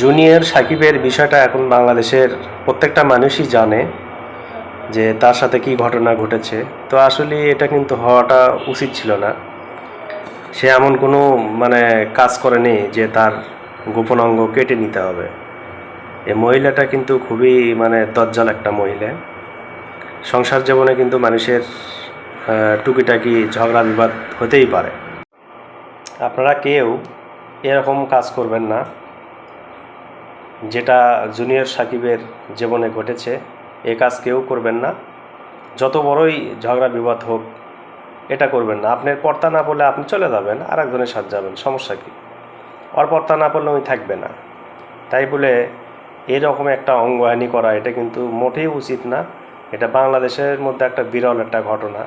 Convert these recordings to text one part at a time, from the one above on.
Junior সাকিবের বিষয়টা এখন বাংলাদেশের প্রত্যেকটা মানুষই জানে যে তার সাথে কি ঘটনা ঘটেছে। তো আসলে এটা কিন্তু হওয়াটা উচিত ছিল না। সে এমন কোনো মানে কাজ করেনি যে তার গোপন অঙ্গ কেটে নিতে হবে। এ মহিলাটা কিন্তু খুবই মানে দজ্জাল একটা মহিলা। সংসার জীবনে কিন্তু মানুষের টুকিটাকি ঝগড়া বিবাদ হতেই পারে। আপনারা কেউ এরকম কাজ করবেন না। যেটা জুনিয়র সাকিবের জীবনে ঘটেছে, এ কাজ কেউ করবেন না। যত বড়ই ঝগড়া বিবাদ হোক, এটা করবেন না। আপনার পর্তা না পড়লে আপনি চলে যাবেন আর একজনের সাথে যাবেন, সমস্যা কী? ওর পর্তা না পড়লে ওই থাকবে না। তাই বলে এরকম একটা অঙ্গহানি করা, এটা কিন্তু মোটেই উচিত না। এটা বাংলাদেশের মধ্যে একটা বিরল একটা ঘটনা।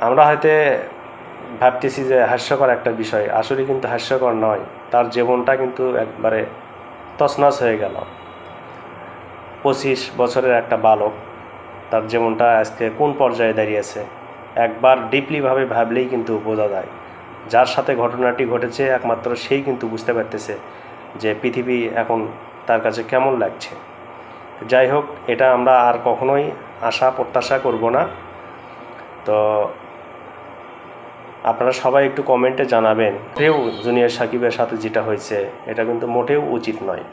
আমরা হয়তো ভাবতেছি যে হাস্যকর একটা বিষয়। আসলে কিন্তু হাস্যকর নয়। তার জীবনটা কিন্তু একবারে তছনছ হয়ে গেল। পঁচিশ বছরের একটা বালক, তার জীবনটা আজকে কোন পর্যায়ে দাঁড়িয়েছে, একবার ডিপলিভাবে ভাবলেই কিন্তু বোঝা যায়। যার সাথে ঘটনাটি ঘটেছে, একমাত্র সেই কিন্তু বুঝতে পারতেছে যে পৃথিবী এখন তার কাছে কেমন লাগছে। যাই হোক, এটা আমরা আর কখনোই আশা প্রত্যাশা করব না। তো আপনারা সবাই একটু কমেন্টে জানাবেন। কেউ জুনিয়র সাকিবের সাথে যেটা হয়েছে, এটা কিন্তু মোটেও উচিত নয়।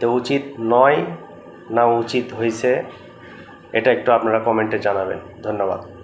তো উচিত নয় না উচিত হয়েছে, এটা একটু আপনারা কমেন্টে জানাবেন। ধন্যবাদ।